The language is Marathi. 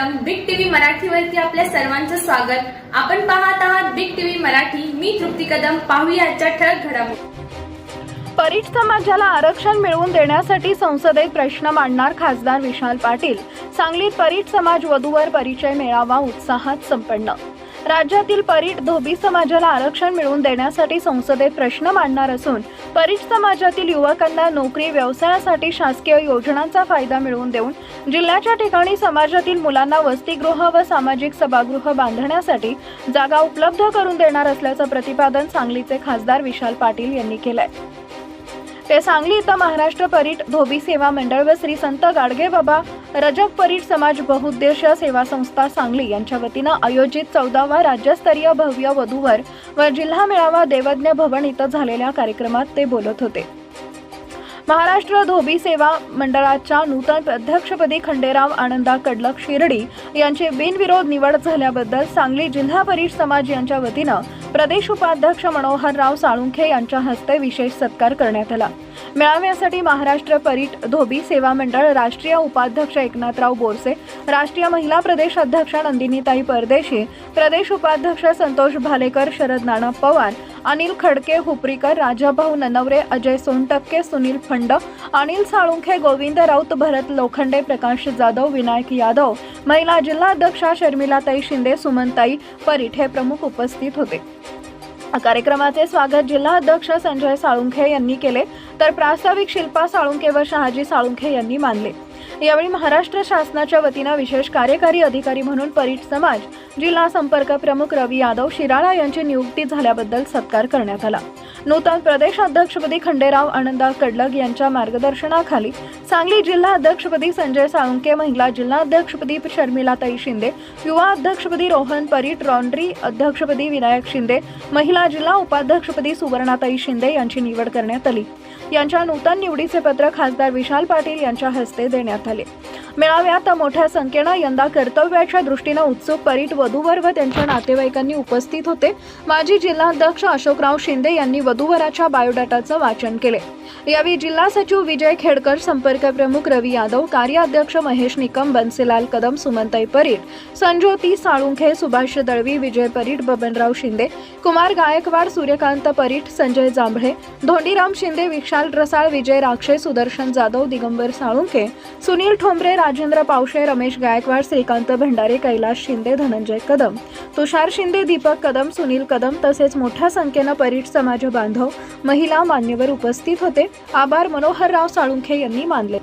बिग मराठीवरती आपल्या सर्वांचं स्वागत. आपण पाहत आहात बिग टीव्ही मराठी. मी तृप्ती कदम. पाहूया आजच्या ठळक घडामोडी. परीट समाजाला आरक्षण मिळवून देण्यासाठी संसदेत प्रश्न मांडणार खासदार विशाल पाटील. सांगलीत परीट समाज वधूवर परिचय मेळावा उत्साहात संपन्न. राज्यातील परीट धोबी समाजाला आरक्षण मिळवून देण्यासाठी संसदेत प्रश्न मांडणार असून परीट समाजातील युवकांना नोकरी व्यवसायासाठी शासकीय योजनांचा फायदा मिळवून देऊन जिल्ह्याच्या ठिकाणी समाजातील मुलांना वसतिगृह व सामाजिक सभागृह बांधण्यासाठी जागा उपलब्ध करून देणार असल्याचं प्रतिपादन सांगलीचे खासदार विशाल पाटील यांनी केलं आहे ते सांगली इथं महाराष्ट्र परीट धोबी सेवा मंडळ व श्री संत गाडगे बाबा रजक परीट समाज बहुउद्देशीय सेवा संस्था सांगली यांच्या वतीनं आयोजित चौदावा राज्यस्तरीय भव्य वधूवर व जिल्हा मेळावा देवज्ञ भवन इथं झालेल्या कार्यक्रमात ते बोलत होते. महाराष्ट्र धोबी सेवा मंडळाच्या नूतन अध्यक्षपदी खंडेराव आनंदा कडलक शिर्डी यांची बिनविरोध निवड झाल्याबद्दल सांगली जिल्हा परिषद समाज यांच्या वतीनं प्रदेश उपाध्यक्ष मनोहरराव साळुंखे यांच्या हस्ते विशेष सत्कार करण्यात आला. मेळाव्यासाठी महाराष्ट्र परीट धोबी सेवा मंडळ राष्ट्रीय उपाध्यक्ष एकनाथराव बोरसे राष्ट्रीय महिला प्रदेश अध्यक्ष नंदिनीताई परदेशी प्रदेश उपाध्यक्ष संतोष भालेकर शरद नाना पवार अनिल खडके हुपरीकर राजाभाऊ ननवरे अजय सोनटक्के सुनील फंड अनिल साळुंखे गोविंद राऊत भरत लोखंडे प्रकाश जाधव विनायक यादव महिला जिल्हाध्यक्षा शर्मिलाताई शिंदे सुमनताई परीठ हे प्रमुख उपस्थित होते. कार्यक्रमाचे स्वागत जिल्हा अध्यक्ष संजय साळुंखे यांनी केले. तर प्रास्ताविक शिल्पा साळुंखे व शहाजी साळुंखे यांनी मानले. यावेळी महाराष्ट्र शासनाच्या वतीनं विशेष कार्यकारी अधिकारी म्हणून परीट समाज जिल्हा संपर्क प्रमुख रवी यादव शिराळा यांची नियुक्ती झाल्याबद्दल सत्कार करण्यात आला. नूतन प्रदेश अध्यक्षपदी खंडेराव आनंदा कडलग यांच्या मार्गदर्शनाखाली सांगली जिल्हा अध्यक्षपदी संजय साळुंके महिला जिल्हा अध्यक्षपदी शर्मिलाताई शिंदे युवा अध्यक्षपदी रोहन परीट रॉन्ड्री अध्यक्षपदी विनायक शिंदे महिला जिल्हा उपाध्यक्षपदी सुवर्णाताई शिंदे यांची निवड करण्यात आली. यांच्या नूतन निवडीचे पत्र खासदार विशाल पाटील यांच्या हस्ते देण्यात आले. मेळाव्यात मोठ्या संख्येनं यंदा कर्तव्याच्या दृष्टीनं उत्सुक परीट वधूवर व त्यांच्या नातेवाईकांनी उपस्थित होते. माजी जिल्हाध्यक्ष अशोकराव शिंदे यांनी वधूवराच्या बायोडाटाचं वाचन केले. यावेळी जिल्हा सचिव विजय खेडकर संपर्क प्रमुख रवी यादव कार्याध्यक्ष महेश निकम बनसेलाल कदम सुमनताई परीट संजोती साळुंखे सुभाष दळवी विजय परीट बबनराव शिंदे कुमार गायकवाड सूर्यकांत परीट संजय जांभळे धोंडीराम शिंदे विशाल रसाळ विजय राक्षे सुदर्शन जाधव दिगंबर साळुंखे सुनील ठोंबरे राजेंद्र पावशे रमेश गायकवाड श्रीकांत भंडारे कैलास शिंदे धनंजय कदम तुषार शिंदे दीपक कदम सुनील कदम तसेच मोठ्या संख्येनं परीट समाज बांधव महिला मान्यवर उपस्थित होते. आभार मनोहरराव साळुंखे यांनी मानले.